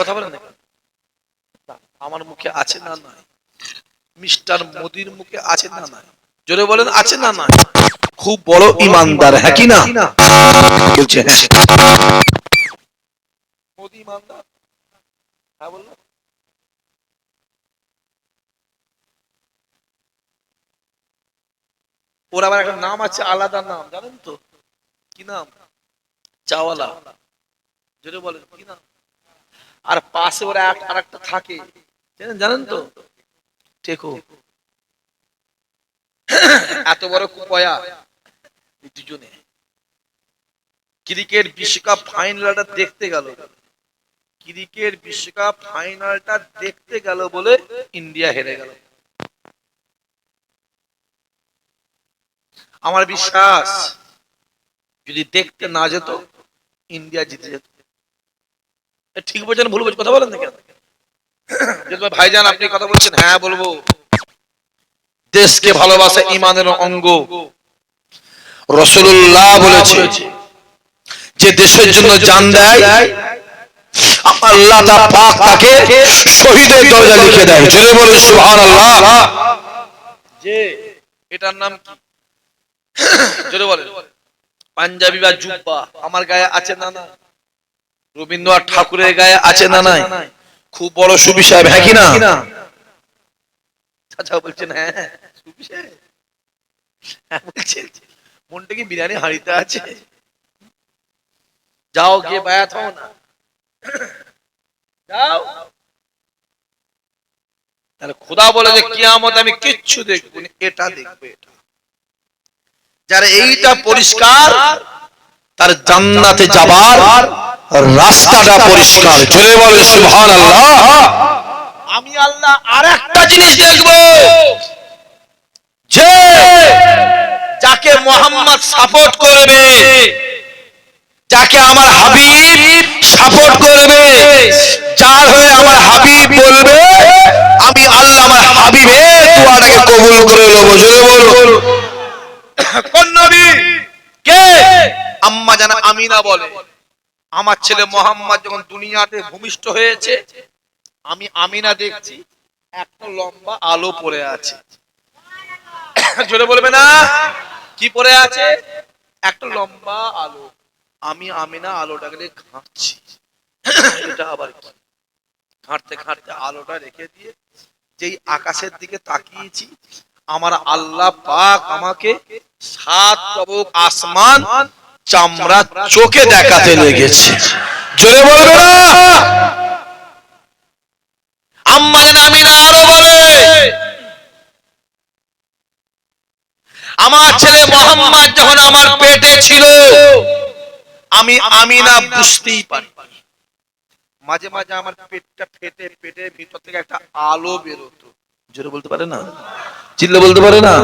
কথা বলেন আমার মুখে আছে না নাই? মিস্টার মোদির মুখে আছে না নাই? জোরে বলেন আছে না নাই? খুব বড় ইমানদার হ্যাঁ কি না? বলছে হ্যাঁ মোদি ইমানদার? হ্যাঁ বলল ওর আবার একটা নাম আছে আলাদা নাম জানেন তো? কি নাম? চাওয়ালা। জোরে বলেন কি নাম? আর পাশে ওরা এক আর একটা থাকে। জানেন তো? টেকো। এত বড় কুপয়া। দুজনে। ক্রিকেট বিশ্বকাপ ফাইনালটা দেখতে গেল। ক্রিকেট বিশ্বকাপ ফাইনালটা দেখতে গেল বলে ইন্ডিয়া হেরে গেল। আমার বিশ্বাস, যদি দেখতে না যেত, ইন্ডিয়া জিতে যেত। ঠিক বলছেন ভুল বলছেন কথা বলেন না কেন? যে তোমার ভাইজান আপনি কথা বলছেন হ্যাঁ বলব। দেশকে ভালোবাসা ইমানের অঙ্গ। রসুল্লাহ বলেছে যে দেশের জন্য জান দেয় আল্লাহ তা পাক তাকে শহীদের দরজা লিখে দেয়। জোরে বলে সুবহানাল্লাহ। যে এটার নাম কি? জোরে বলে পাঞ্জাবি বা জুব্বা আমার গায়ে আছে না না? রবীন্দ্রনাথ ঠাকুরের গায়ে আছে না নাই? খুব বড় সুবি সাহেব হ্যাঁ কি না? চাচা বলছেন হ্যাঁ সুবি সাহেব। হ্যাঁ বলছেন। মনটা কি বিরিয়ানি হাঁড়িতে আছে? যাও গিয়ে বায়াত হও না। যাও। তাহলে খোদা বলে যে কিয়ামত আমি কিচ্ছু দেখব না, এটা দেখব এটা। যারা এইটা পরিষ্কার তার জান্নাতে যাবার রাস্তাটা পরিষ্কার। চলে বলে সুবহানাল্লাহ। আমি আল্লাহ আর একটা জিনিস দেখব। যে যাকে মোহাম্মদ সাপোর্ট করবে যাকে আমার হাবিব সাপোর্ট করবে যার হয়ে আমার হাবিব বলবে আমি আল্লাহ আমার হাবিবের দোয়াটাকে কবুল করে নেব। জোরে বলুন। কোন নবী? কে? আম্মা জানা আমিনা বলে। আমার ছেলে মোহাম্মদ যখন দুনিয়াতে ভূমিষ্ঠ হয়েছে, আমি আমিনা দেখছি, একটা লম্বা আলো পড়ে আছে। জোরে বলবে না? কি পড়ে আছে? একটা লম্বা আলো। আমি আমিনা আলোটাকে ঘাঁটছি। এটা আবার কি? ঘাঁটতে ঘাঁটতে আলোটা রেখে দিয়ে যেই আকাশের দিকে তাকিয়েছি, আমার আল্লাহ পাক আমাকে সাত তবক আসমান চামড়া চোখে দেখাতে লেগেছে। জোরে বলবে না? আম্মা যেন আমিনা আরও বলে। আমার ছেলে মোহাম্মদ যখন আমার পেটে ছিল আমি আমিনা বুঝতেই পারি। মাঝে মাঝে আমার পেটটা ফেটে পেটের ভিতর থেকে একটা আলো বেরোতো। জোরে বলতে পারে না? চিল্লে বলতে পারে না?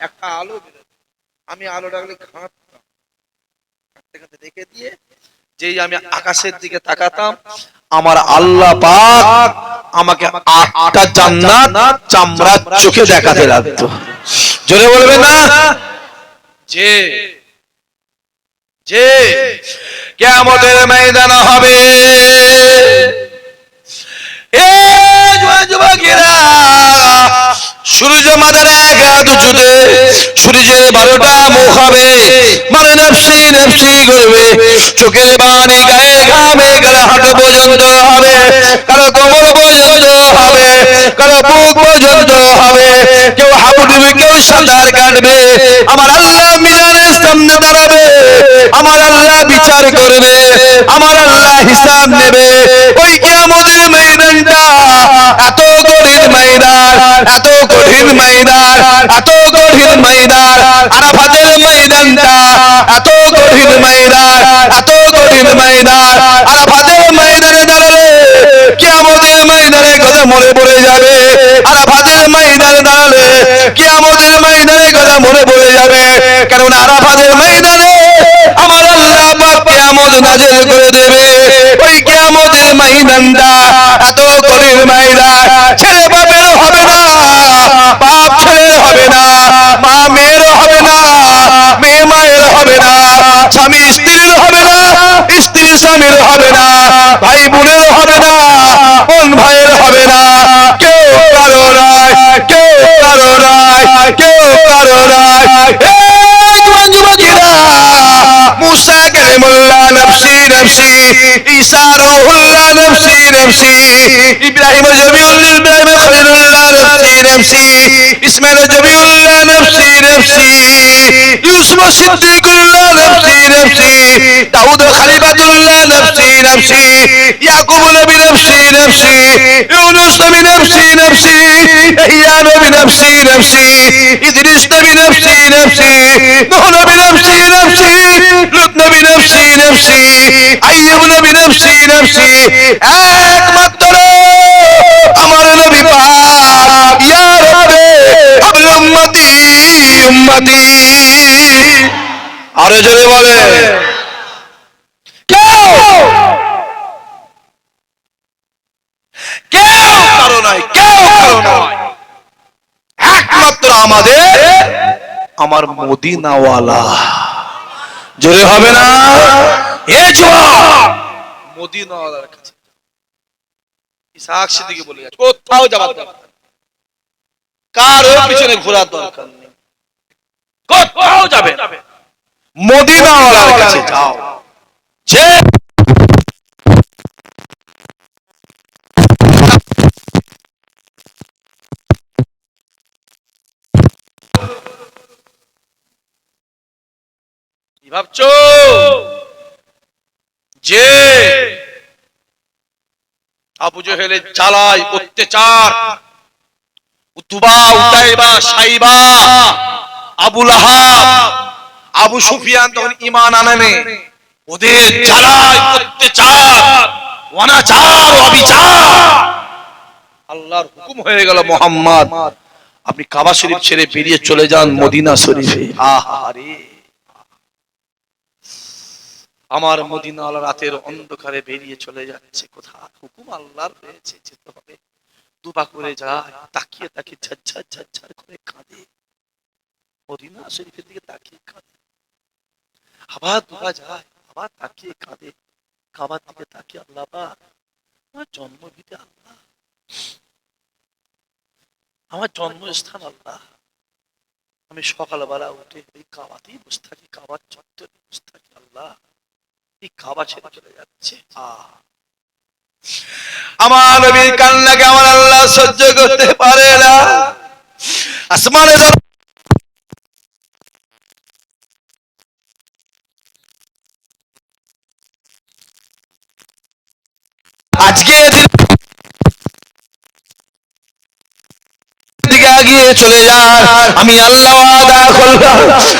একটা আলো বেরোতো। আমি ঘাঁটতাম ঘাঁটতে ঘাঁটতে রেখে দিয়ে যেই আমি আকাশের দিকে তাকাতাম, আমার আল্লাহ পাক আমাকে আটটা জান্নাত চামড়া চোখে দেখাতে লাগতো জোরে বলবে না? যে যে কেমতের ময়দান হবে। এ যুবকেরা! সূর্য মাদার এক হাত উঁচুতে সূর্যের বারোটা মুখ মানে নফসি নফসি করবে। চোখের বাণী গায়ে ঘামে গলা হাঁটু পর্যন্ত হবে, কারও কোমর পর্যন্ত হবে, কারও বুক পর্যন্ত হবে। কেউ হাবুডুবি কেউ সাঁতার কাটবে। আমার আল্লাহ মিজানের সামনে দাঁড়াবে আমার আল্লাহ বিচার করবে, আমার আল্লাহ হিসাব নেবে। ওই কিয়ামতের ময়দানটা, এত কঠিন ময়দান, এত কঠিন ময়দান এত কঠিন ময়দান আরাফাতের ময়দানটা এত কঠিন ময়দান এত কঠিন ময়দান আরাফাতের ময়দানে দাঁড়ালে কিয়ামতের ময়দানে কথা মনে পড়ে যাবে আরাফাতের ময়দানে দাঁড়ালে কিয়ামতের ময়দানে কথা মনে পড়ে যাবে কারণ আরাফাতের ময়দানে আমার আল্লাহ পাক কিয়ামত নাজিল করে দেবে ওই কিয়ামতের ময়দানটা এত কঠিন ময়দান ছেলে বাপের হবে না বাপ ছেলের হবে না মা মেয়ের হবে না মেয়ে মায়ের হবে না স্বামী স্ত্রীর হবে না স্ত্রী স্বামীর হবে না, ভাই বোনের হবে না, বোন ভাইয়ের হবে না, কেউ কারও নয় কেউ কারও নয় কেউ কারও যুবকেরা মুসা কালিমুল্লাহ নফসি নফসি, ঈসা রুহুল্লাহ নফসি নফসি, ইব্রাহিম জবিউল্লাহ ইব্রাহিম খলিলুল্লাহ নফসি নফসি ইসমাইল জবিউল্লাহ নফসি নফসি ইউসুফ সিদ্দিকুল্লাহ নফসি নফসি দাউদ খলিফাতুল্লাহ নফসি নফসি ইয়াকুব নবী নফসি নফসি ইউনুস নবী নফসি নফসি ইহইয়া নবী নফসি নফসি ইদরিস নবী নফসি নফসি নূহ নবী নফসি নফসি লুত নবী নফসি নফসি আইয়ুব নবী নফসি নফসি একমাত্র উম্মতি উম্মতি আরও জোরে বলে। একমাত্র আমাদের আমার মদিনাওয়ালা। জোরে হবে না? এ জবাব মদিনাওয়ালার কাছে। ইসাক সিদ্দিকী বলে কোথাও যাবার। কারও পিছনে ঘোরার দরকার নেই। কোথাও যাবে। মদিনাওয়ালার কাছে যাও। যে ভাবছ? যে আবু জহেলের জ্বালায় অত্যাচার উতুবা, উতাইবা, সাইবা আবু সুফিয়ান তখন ইমান আনেনি ওদের অনাচার, অবিচার। আল্লাহর হুকুম হয়ে গেল মোহাম্মদ। আপনি কাবা শরীফ ছেড়ে বেরিয়ে চলে যান মদিনা শরীফে। আহারে আমার মদিনা রাতের অন্ধকারে বেরিয়ে চলে যাচ্ছে। কোথায়? হুকুম আল্লাহর হয়েছে যেতে হবে। দুবা করে যায়, তাকিয়ে তাকিয়ে ঝরঝর ঝরঝর করে কাঁদে। মদিনা শরীফের দিকে তাকিয়ে কাঁদে। আবার দুবা যায়, আবার তাকিয়ে কাঁদে। কাবার দিকে তাকিয়ে আল্লাহ আমার জন্মভিটে আল্লাহ। আমার জন্মস্থান আল্লাহ। আমি সকালবেলা উঠে ওই কাবাতেই বসে থাকি, কাবার চত্বরে বসে থাকি আল্লাহ। এই কাবা ছেড়ে চলে যাচ্ছে। আহ! আমার নবীর কান্নাকে আমার আল্লাহ সহ্য করতে পারে না। আসমানে আজকে চলে যান। আমি আল্লাহ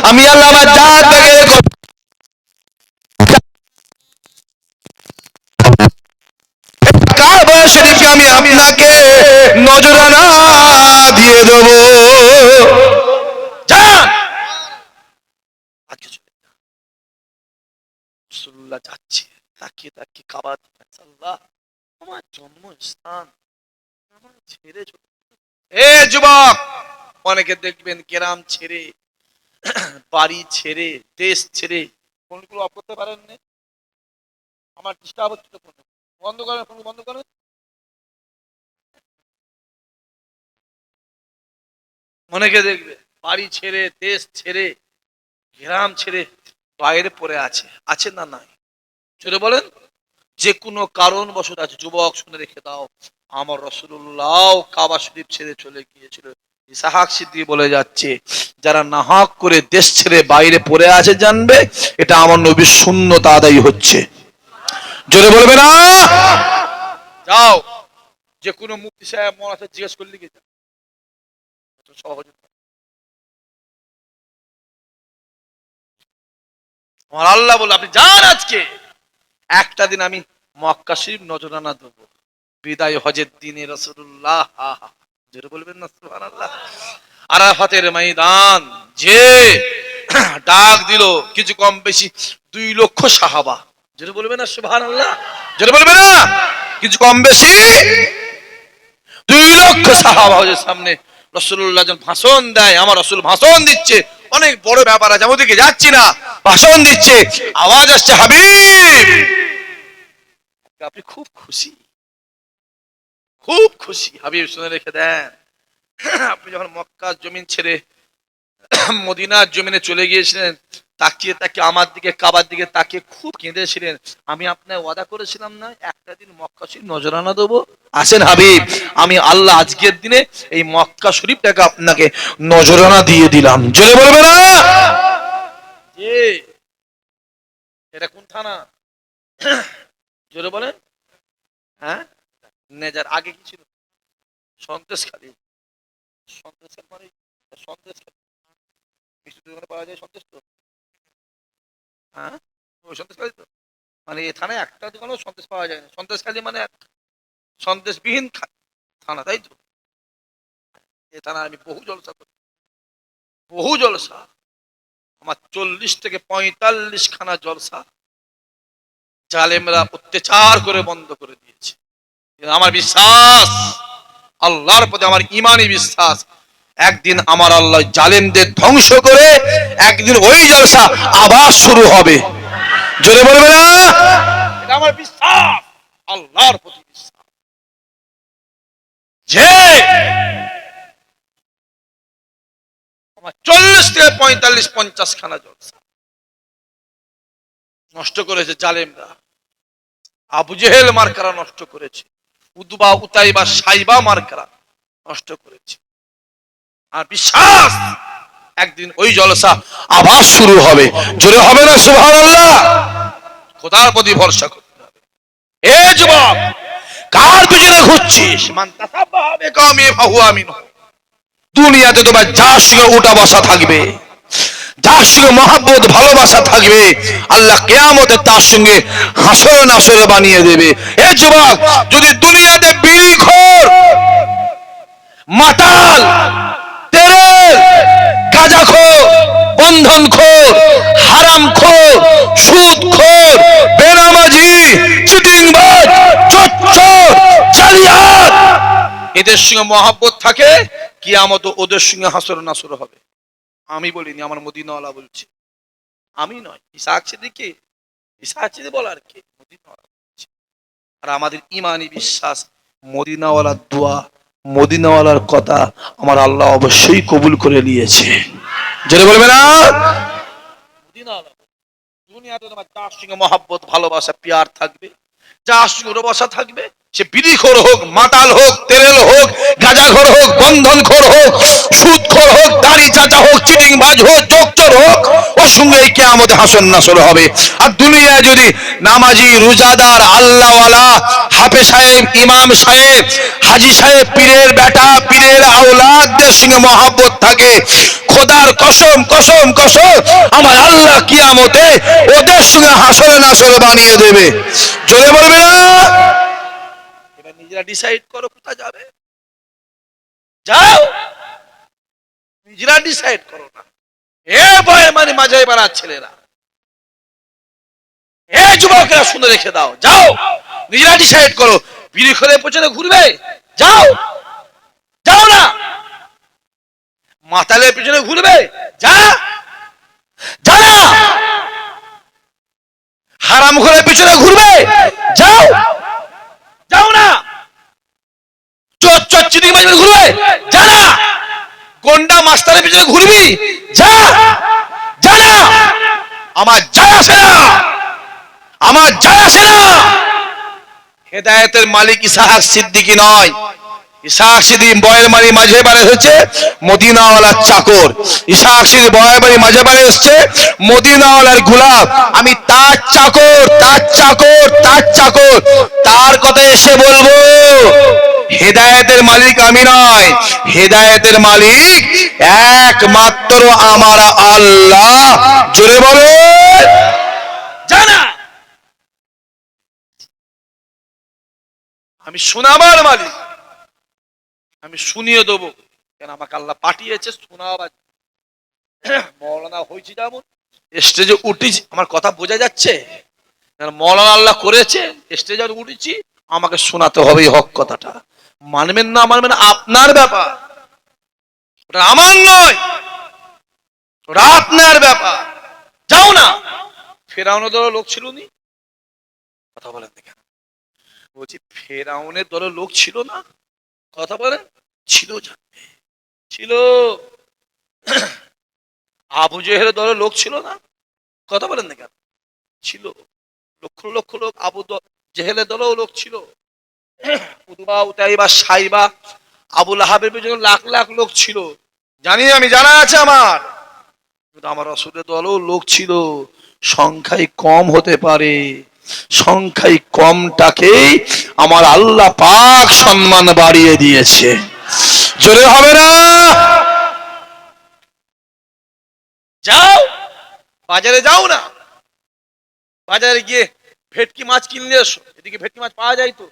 আমি আল্লাহ আমার জাত শরীফকে আমি আপনাকে নজরানা দিয়ে দেব। আজকে যাচ্ছে, তাকিয়ে তাকিয়ে আল্লাহ। আমার জন্মস্থান, আমার ছেড়ে এ যুবক, অনেকে দেখবেন গ্রাম ছেড়ে, বাড়ি ছেড়ে, দেশ ছেড়ে ফোনগুলো অফ করতে পারেন না আমার ডিস্টার্ব হচ্ছে বন্ধ করেন ফোন বন্ধ করেন। অনেকে দেখবে, বাড়ি ছেড়ে, দেশ ছেড়ে, গ্রাম ছেড়ে বাইরে পড়ে আছে। আছে না নাই? চলে বলেন। যে কোনো কারণ বশত আছে। যুবক, শুনে রেখে দাও। আমার রসুল্লাহ কাবা শরীফ ছেড়ে চলে গিয়েছিল। ইসাহাক সিদ্ধি বলে যাচ্ছে, যারা নাহক করে দেশ ছেড়ে বাইরে পড়ে আছে জানবে, এটা আমার নবীর শূন্যতা আদায় হচ্ছে। জোরে বলবে না? যাও। যে কোনো মুক্তি সাহেব মন আছে জিজ্ঞেস করলি কি যা। সহজ আমার আল্লাহ বলে, আপনি যান আজকে। একটা দিন আমি মক্কা শরীফ নজরানা দেবো বিদায় হজের দিনে রসুল্লাহ জোরে বলবেন না, সুবহানাল্লাহ। আরাফাতের ময়দান, যে ডাক দিল, কিছু কম বেশি দুই লক্ষ সাহাবা। জোরে না, সুবহানাল্লাহ। জোরে বলবে না, কিছু কম বেশি দুই লক্ষ সাহাবা হজের সামনে রসুল্লাহ যখন ভাষণ দেয়, আমার রসুল ভাষণ দিচ্ছে। অনেক বড় ব্যাপার আছে, আমি ওদিকে যাচ্ছি না। ভাষণ দিচ্ছে। আওয়াজ আসছে, হাবিব! আপনি খুব খুশি। খুব খুশি। হাবিব, শুনে রেখে দেন। আপনি যখন মক্কার জমিন ছেড়ে মদিনার জমিনে চলে গিয়েছিলেন তাকিয়ে তাকিয়ে আমার দিকে, কাবার দিকে তাকিয়ে খুব কেঁদেছিলেন। আমি আপনার ওয়াদা করেছিলাম না, একটা দিন মক্কা শরীফ নজরানা দেবো। আসেন হাবিব, আমি আল্লাহ আজকের দিনে এই মক্কা শরীফটাকে আপনাকে নজরানা দিয়ে দিলাম। জোরে বলবে না? এটা কোন থানা? জোরে বলেন। হ্যাঁ? নেজার, আগে কি ছিল? সন্দেশখালী সন্দেশখালী মানে দোকানে পাওয়া যায় সন্দেশ তো? হ্যাঁ? ওই তো? মানে থানায় একটা সন্দেশ পাওয়া যায় না। মানে সন্দেশবিহীন থানা, তাই তো? এ আমি বহু জলসা করি। বহু জলসা। আমার চল্লিশ থেকে পঁয়তাল্লিশ খানা জলসা জালেমরা অত্যাচার করে বন্ধ করে দিয়েছে। আমার বিশ্বাস, আল্লাহর প্রতি আমার ইমানি বিশ্বাস একদিন আমার আল্লাহ জালেমদের ধ্বংস করে একদিন ওই জলসা আবার শুরু হবে। জোরে বলবে না? আমার বিশ্বাস। আল্লাহর প্রতি বিশ্বাস। যে চল্লিশ থেকে পঁয়তাল্লিশ পঞ্চাশ খানা জলসা নষ্ট করেছে জালেমরা। আবু জেহেল মার্কারা নষ্ট করেছে। উদবা উতাইবা, সাইবা মার্কারা নষ্ট করেছে। আর বিশ্বাস, একদিন ওই জলসা আবার শুরু হবে। জোরে হবে না, সুবহানাল্লাহ? খোদার প্রতি ভরসা করতে হবে। এ যুবক, কার পিছনে ঘুরছিস? দুনিয়াতে তোমার যার সঙ্গে উঠা বসা থাকবে। যার সঙ্গে মহাব্বত, ভালোবাসা থাকবে। আল্লাহ কেয়ামতে তার সঙ্গে হাসর নাসরে বানিয়ে দেবে। এ যুবক, যদি দুনিয়াতে বিড়ি খোর, মাতাল বন্ধন খোর, হারাম খোর, সুদ খোর, বেনামাজি, চিটিংবাজ, চচ্চর জালিয়াত এদের সঙ্গে মহাব্বত থাকে, কিয়ামত ওদের সঙ্গে হাসর নাসর হবে। আমি বলিনি, আমার মদিনাওয়ালা বলছে। আমি নয়, ইসাক সিদ্দিকে। ইসাক সিদ্দি বলার কে? মদিনাওয়ালা বলছে। আর আমাদের ইমানি বিশ্বাস, মদিনাওয়ালার দোয়া, মদিনাওয়ালার কথা আমার আল্লাহ অবশ্যই কবুল করে নিয়েছে। যেটা বলবে না? দুনিয়াতে তোমার যার সঙ্গে মহাব্বত, ভালোবাসা, পিয়ার থাকবে। যার সঙ্গে ভালোবাসা থাকবে, সে বিড়িখোর হোক, মাতাল হোক তেরেল হোক, গাঁজাখোর হোক, বন্ধনখোর হোক, সুদখোর হোক, দাড়ি চাচা হোক, চিটিংবাজ হোক চোখচোর হোক, ওর সঙ্গে এই কেয়ামতে হাসন নাসর হবে। আর দুনিয়ায় যদি নামাজি, রোজাদার, আল্লাহওয়ালা হাফে সাহেব, ইমাম সাহেব, হাজি সাহেব, পীরের বেটা, পীরের আওলাদদের সঙ্গে মহাব্বত থাকে। খোদার কসম কসম কসম, আমার আল্লাহ কিয়ামতে ওদের সঙ্গে হাসরে নাসরে বানিয়ে দেবে। জোরে বলবে না? এবার নিজেরা ডিসাইড করো কোথায় যাবে। যাও! নিজেরা ডিসাইড করো না। এ ভয় মানে মাঝাই পাড়ার ছেলেরা। এ যুবকেরা শুনে রেখে দাও, যাও, নিজেরা ডিসাইড করো ঘুরবে, যাও যাও না। মাতালের পিছনে ঘুরবে, যা যা না। হারাম ঘুরবে, যাও যাও না। চোর চোর চিনি ঘুরবে, যা গন্ডা মাস্টারের পিছনে ঘুরবি? যা! যা! না আমার যায় আসে না! আমার যায় আসে না! হেদায়েতের মালিক ইসাহাক সিদ্দিকী নয়। বয়ের চাকর। বয়ের গোলাপ আমি তার চাকর তার চাকর তার চাকর। তার কথা এসে বলব। হেদায়েতের মালিক আমি নয়। হেদায়েতের মালিক একমাত্র আমার আল্লাহ। জোরে বলো জানা। আমি শোনাবার মালিক। আমি শুনিয়ে দেবো। কেন আমাকে আল্লাহ পাঠিয়েছে? শোনাবার মৌলানা হয়েছি যেমন। স্টেজে উঠেছি। আমার কথা বোঝা যাচ্ছে? মৌলানা আল্লাহ করেছে? স্টেজে উঠেছি, আমাকে শোনাতে হবে হক কথাটা। মানবেন না, মানবেন আপনার ব্যাপার। ওটা আমার নয়, ওটা আপনার ব্যাপার। যাও না। ফেরাউনের দেওয়ার লোক ছিল নি? কথা বলেন দেখেন বলছি, ফেরাউনের দলে লোক ছিল না? কথা বলে ছিল ছিল। আবু জেহেলের দলে লোক ছিল না? কথা বলেন না কেন? ছিল। লক্ষ লক্ষ লোক আবু জেহেলের দলেও লোক ছিল। উতবা উতাইবা, সাইবা, আবুল আহাবের পেছনে লাখ লাখ লোক ছিল। জানি আমি, জানা আছে আমার। আমার দলেও লোক ছিল। কম হতে পারে। কমটাকেই আমার আল্লাহ পাক সম্মান বাড়িয়ে দিয়েছে। জোরে হবে না? যাও! বাজারে যাও না। বাজারে গিয়ে ভেটকি মাছ কিনলে এসো। এদিকে ভেটকি মাছ পাওয়া যায় তো।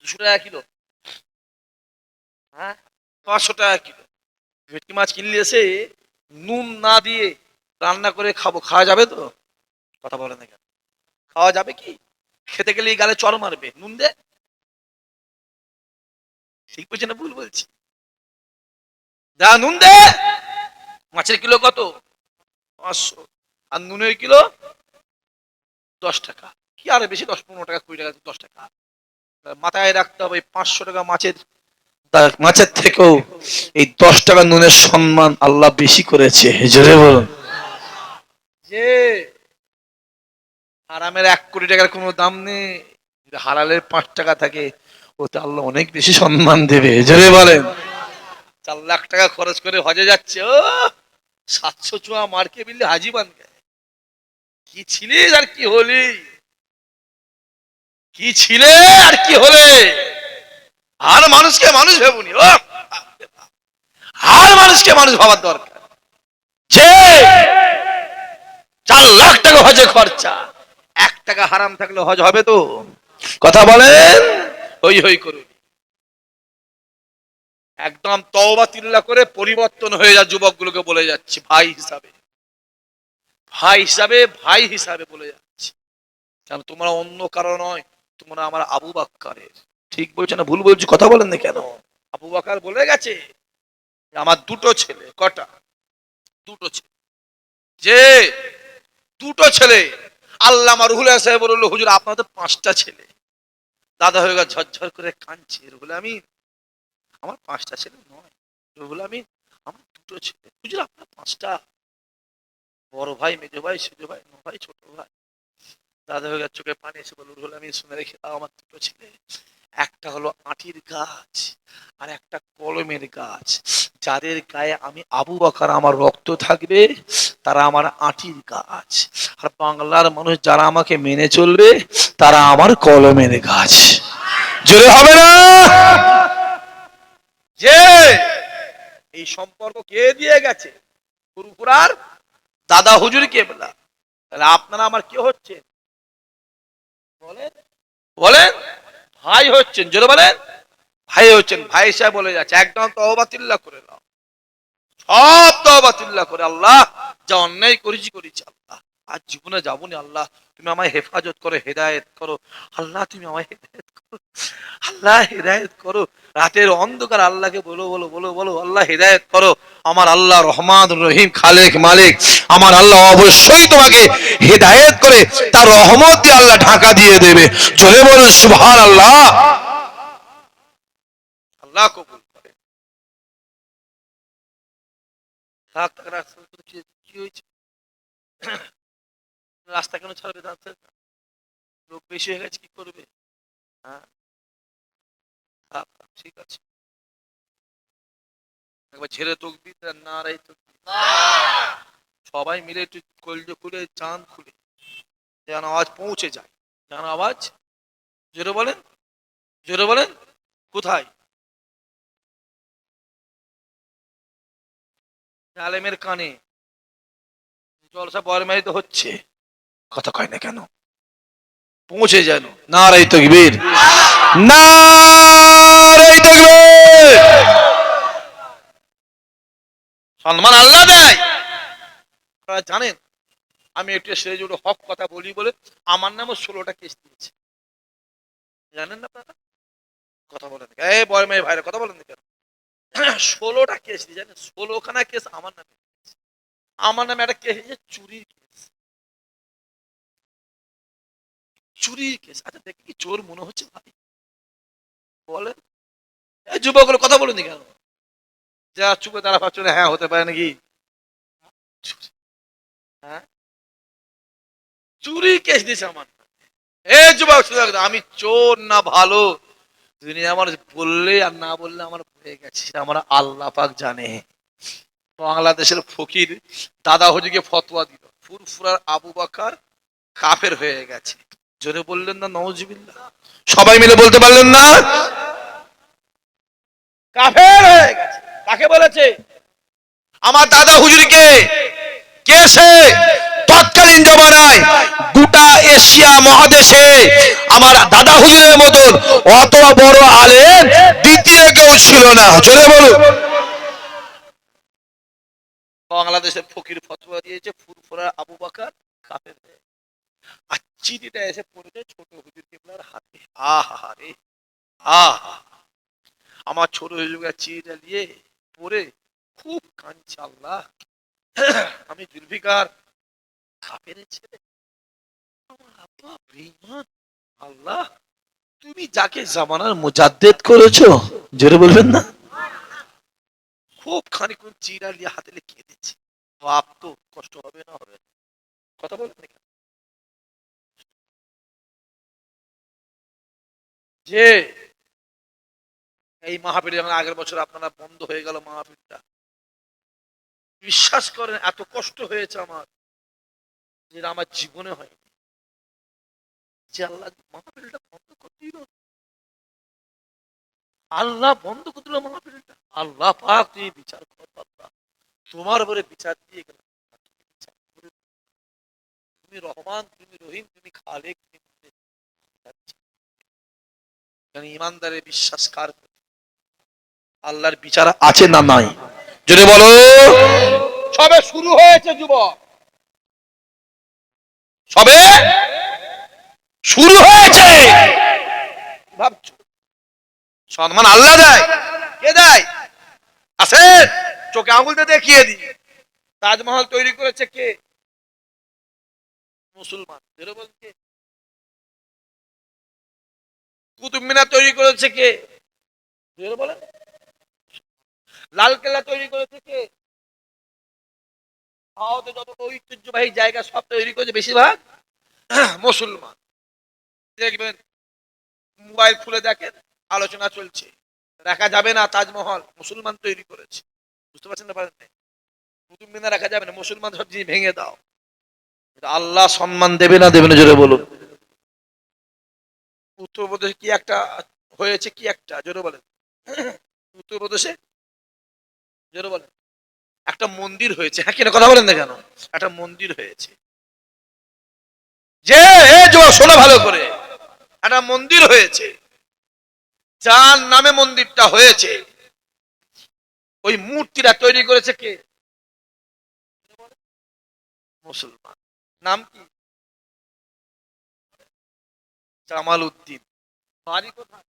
দুশো টাকা কিলো। হ্যাঁ? পাঁচশো টাকা কিলো। ভেটকি মাছ কিনলে এসে নুন না দিয়ে রান্না করে খাব। খাওয়া যাবে তো? কথা বলে না কেন? খাওয়া যাবে কি? খেতে গেলে গালে চর মারবে। নুন দে। ঠিক বলছি না? ভুল বলছি। দা নুন দে। মাছের কিলো কত? পাঁচশো। আর নুনের কিলো দশ টাকা। কি আরে বেশি দশ পনেরো টাকা কুড়ি টাকা দশ টাকা? মাথায় রাখতে হবে পাঁচশো টাকা মাছের মাছের থেকেও এই দশ টাকা নুনের সম্মান আল্লাহ বেশি করেছে। জোরে বলুন। যে হারামের এক কোটি টাকার কোনো দাম নেই। যদি হালালের পাঁচ টাকা থাকে ওতে আল্লাহ অনেক বেশি সম্মান দেবে। জোরে বলেন। চার লাখ টাকা খরচ করে হজে যাচ্ছে ও! সাতশো চুয়া মার্কে বিললে হাজি বান কি ছিলিস আর কি হলি? কি ছিলে আর কি হলে? আর মানুষকে মানুষ ভেবুনি আর মানুষকে মানুষ ভাবার দরকার। যে চার লাখ টাকা হজে খরচা, এক টাকা হারাম থাকলে হজ হবে তো। কথা বলেন, হই হই করুন। একদম তওবা তিল্লা করে পরিবর্তন হয়ে যা যুবকগুলোকে বলে যাচ্ছি, ভাই হিসাবে। ভাই হিসাবে ভাই হিসাবে বলে যাচ্ছি। কেন, তোমরা অন্য কারও নয়। তোমরা আমার আবু বাক্কারের। ঠিক বলছো না? ভুল বলছি, কথা বলেন না কেন? আবু বাকার বলে গেছে আমার দুটো ছেলে, কটা? দুটো ছেলে। যে, দুটো ছেলে। আল্লাহ রুহুল সাহেব বলল, হুজুর, আপনার তো পাঁচটা ছেলে। দাদা হয়ে গেছে ঝরঝর করে কাঁদছে। রুহুল আমি আমার পাঁচটা ছেলে নয়। রুহুল আমি আমার দুটো ছেলে। হুজুর, আপনার পাঁচটা। বড় ভাই, মেজো ভাই সেজো ভাই নো ভাই, ছোট ভাই। দাদা হয়ে গেছে চোখে পানি এসে বলল আমি শুনে রেখে দাও, আমার দুটো ছেলে। একটা হলো আটির গাছ আর একটা কলমের গাছ। যাদের গায়ে আমি আবু বকার আমার রক্ত থাকবে, তারা আমার আটির গাছ। আর বাংলার মানুষ যারা আমাকে মেনে চলবে, তারা আমার কলমের গাছ। জোরে হবে না? যে এই সম্পর্ক কে দিয়ে গেছে? গুরুপুরার দাদা হুজুর কেবলা তাহলে আপনারা আমার কে হচ্ছে বলেন? ভাই হচ্ছেন বলেন? ভাই হচ্ছেন, ভাই সাহেব বলে যাচ্ছে, একদম করে নাও। সব করে, আল্লাহ, যা অন্যায় করেছি করেছি, আল্লাহ। আর জীবনে যাবনি আল্লাহ, তুমি আমায় হেফাজত করো, হেদায়ত করো। আল্লাহ, তুমি আমায় হেদায়ত করো। আল্লাহ, হেদায়েত করো। রাতের অন্ধকার আল্লাহকে বলো বলো বলো বলো, আল্লাহ হেদায়েত করো। আমার আল্লাহ রহমান রহিম, খালেক মালিক। আমার আল্লাহ অবশ্যই তোমাকে হেদায়েত করে, তার রহমত দিয়ে আল্লাহ ঢাকা দিয়ে দেবে। চলে বলুন সুবহান আল্লাহ আল্লাহ কবুল করে। রাস্তা কেন ছাড়বে লোক বেশি হয়ে গেছে, কি করবে? হ্যাঁ? ঠিক আছে। একবার ছেড়ে তকবি না রাই তকবি সবাই মিলে একটু কলজে খুলে, চাঁদ খুলে। যেন আওয়াজ পৌঁছে যায়। যেন আওয়াজ, জোরে বলেন জোরে বলেন, কোথায়? আলেমের কানে। জলসা বরমাইতে হচ্ছে। কথা কয় না কেন? পৌঁছে যেন না। রাই তকবীর। না রাই তকবীর। সম্মান আল্লাহ দেয়। আপনারা জানেন আমি একটু সেই জন্য হক কথা বলি বলে আমার নামও ষোলোটা কেস দিয়েছে। জানেন না আপনারা? কথা বলেন। এই বয় মেয়ে ভাইরা কথা বলেন কেন? ষোলোটা কেস দিয়ে জানেন? ষোলোখানা কেস আমার নামে আমার নামে একটা কেস চুরির কেস চুরি কেস আচ্ছা দেখে কি চোর মনে হচ্ছে ভাই? এই যুবকগুলো কথা বলুন কেন? যা চুপে তারা ভাবছ হ্যাঁ হতে পারে নাকি। হ্যাঁ? চুরি কেস দিয়েছে আমার। এ যুবক শুধু আমি চোর না ভালো? তুমি আমার বললে আর না বললে আমার হয়ে গেছে, আমার আল্লাহ পাক জানে। বাংলাদেশের ফকির দাদা হুজুকে ফতোয়া দিল, ফুরফুরার আবু বাকার কাফের হয়ে গেছে। জোরে বললেন না নওয়াজবিল্লাহ সবাই মিলে বলতে পারলেন না? কাফের হয়ে গেছে। কাকে বলেছে? আমার দাদা হুজুরকে। কে সে? তৎকালীন জমানায় গোটা এশিয়া মহাদেশে আমার দাদা হুজুরের মতন অত বড় আলেম দ্বিতীয় কেউ ছিল না। চলে বলুন। বাংলাদেশের ফকির ফতোয়া দিয়েছে ফুরফুরা আবু বাকার কাফের আর চিঠিটা এসে পড়েছে ছোট হুজুর কেবলার হাতে। আহা রে। আহা আমার ছোট হুজুরের চিঠিটা নিয়ে পড়ে খুব কাঁদছে আল্লাহ। আমি জুলফিকার কাপের ছেলে। আমার আব্বা বেঈমান। আল্লাহ, তুমি যাকে জামানার মুজাদ্দেদ করেছ, জোরে বলবেন না? খুব খানিক্ষণ চিরা নিয়ে হাতে দিচ্ছি বাপ তো কষ্ট হবে না, হবে? কথা বলেন যে এই মাহফিল যেমন আগের বছর আপনারা বন্ধ হয়ে গেল মাহফিলটা বিশ্বাস করেন, এত কষ্ট হয়েছে আমার যেটা আমার জীবনে হয়নি। যে আল্লাহ মাহফিলটা বন্ধ করে দিল। আল্লাহ বন্ধ করে দিল মাহফিলটা আল্লাহ পাক, তুমি বিচার কর আল্লাহ তোমার উপরে বিচার দিয়ে গেল তুমি রহমান, তুমি রহিম, তুমি খালেক, তুমি। কারণ ইমানদারের বিশ্বাস কার আল্লাহর বিচার আছে না নাই? যদি বলো। সবে শুরু হয়েছে যুবক। সবে শুরু হয়েছে। ভাবছ? সম্মান আল্লাহ দেয়। কে দেয়? আছে? চোখে আঙুল দিয়ে দেখিয়ে দি তাজমহল তৈরি করেছে কে? মুসলমান। জোরে বল কে? কুতুব মিনার তৈরি করেছে কে? বলেন। লাল কেল্লা তৈরি করেছে কে? ভারতে যত ঐতিহ্যবাহী জায়গা সব তৈরি করেছে বেশিরভাগ মুসলমান। দেখবেন মোবাইল খুলে দেখেন, আলোচনা চলছে। রাখা যাবে না তাজমহল, মুসলমান তৈরি করেছে। বুঝতে পারছেন না পারেন? কুতুব মিনার রাখা যাবে না, মুসলমান সব জিনিস ভেঙে দাও। আল্লাহ সম্মান দেবে না দেবে না, জোরে বলুন। উত্তরপ্রদেশে কি একটা হয়েছে? কি একটা? জোরে বলেন। উত্তরপ্রদেশে? জোরে বলেন। একটা মন্দির হয়েছে। হ্যাঁ কিনা কথা বলেন না কেন? একটা মন্দির হয়েছে। যে শোনো ভালো করে। একটা মন্দির হয়েছে। যার নামে মন্দিরটা হয়েছে। ওই মূর্তিটা তৈরি করেছে কে? মুসলমান। নাম কি? জামাল উদ্দিন। বাড়ি কোথায়?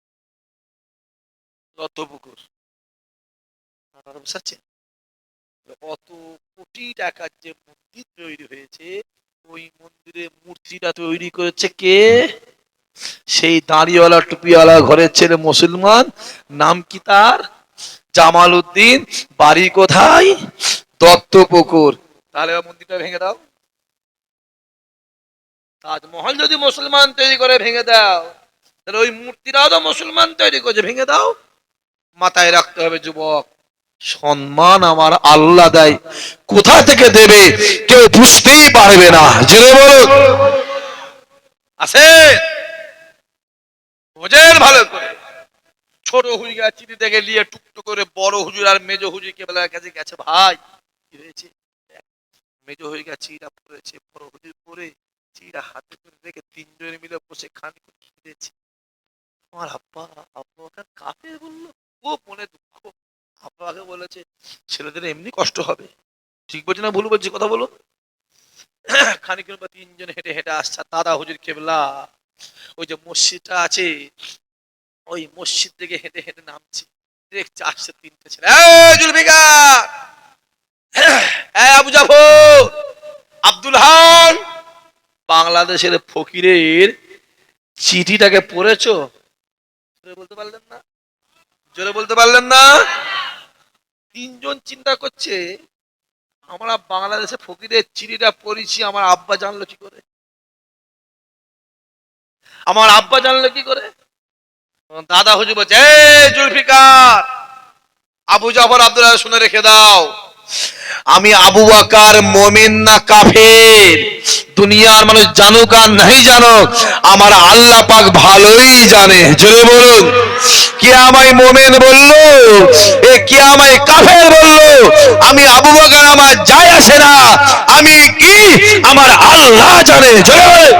অত কোটি টাকার যে মন্দির তৈরি হয়েছে, ওই মন্দিরে মূর্তিটা তৈরি করেছে কে? সেই দাঁড়িওয়ালা, টুপিওয়ালা ঘরের ছেলে মুসলমান। নাম কি তার? জামাল উদ্দিন। বাড়ি কোথায়? দত্তপুকুর। তাহলে মন্দিরটা ভেঙে দাও। তাজমহল যদি মুসলমান তৈরি করে, ভেঙে দাও। তাহলে ওই মূর্তিটাও তো মুসলমান তৈরি করেছে, ভেঙে দাও। মাথায় রাখতে হবে, যুবক, সম্মান আমার আল্লাহ দেয়। কোথা থেকে দেবে? কেউ বুঝতেই পারবে না। জেনে বলুন আছে? বোঝেন ভালো করে। ছোট হুজুরা চিঠি থেকে নিয়ে টুকটুক করে বড় হুজুর আর মেজ হুজুর কেবলার কাছে গেছে। ভাই, কি হয়েছে? মেজ হুজুরা চিরা পড়েছে, বড় হুজুর পরে চিরা হাতে করে রেখে তিনজনে মিলে বসে খান খেয়েছে আমার আব্বা বলল? ও মনে দুঃখ। আব্বাকে বলেছে, ছেলেদের এমনি কষ্ট হবে। ঠিক বলছি না, ভুল বলছি, কথা বলো। খানিকের পর তিনজন হেঁটে হেঁটে আসছে দাদা হুজুর কেবলা, ওই যে মসজিদটা আছে, ওই মসজিদ থেকে হেঁটে হেঁটে নামছে। দেখছে, আসছে তিনটে ছেলে। এই জুলফিকার! আবু জাফর! আব্দুল হান! বাংলাদেশের ফকিরের চিঠিটাকে পড়েছো? বলতে পারলেন না? জোরে বলতে পারলেন না? তিনজন চিন্তা করছে, আমরা বাংলাদেশে ফকিরের চিঠিটা পড়েছি, আমার আব্বা জানলো কি করে? আমার আব্বা জানলো কি করে? দাদা হুজুর বলছে জুলফিকার, আবু জাফর আব্দুল্লাহ শুনে রেখে দাও। আমি আবু আকার মোমেন না কাফের। দুনিয়ার মানুষ জানুক আর নাই জানুক, আমার আল্লাহ পাক ভালোই জানে। জোরে বলুন। কে আমায় মোমেন বলল, এ কে আমায় কাফের বলল, আমি আবু বাকার আমার যায় আসে না, আমি কি আমার আল্লাহ জানে। জোরে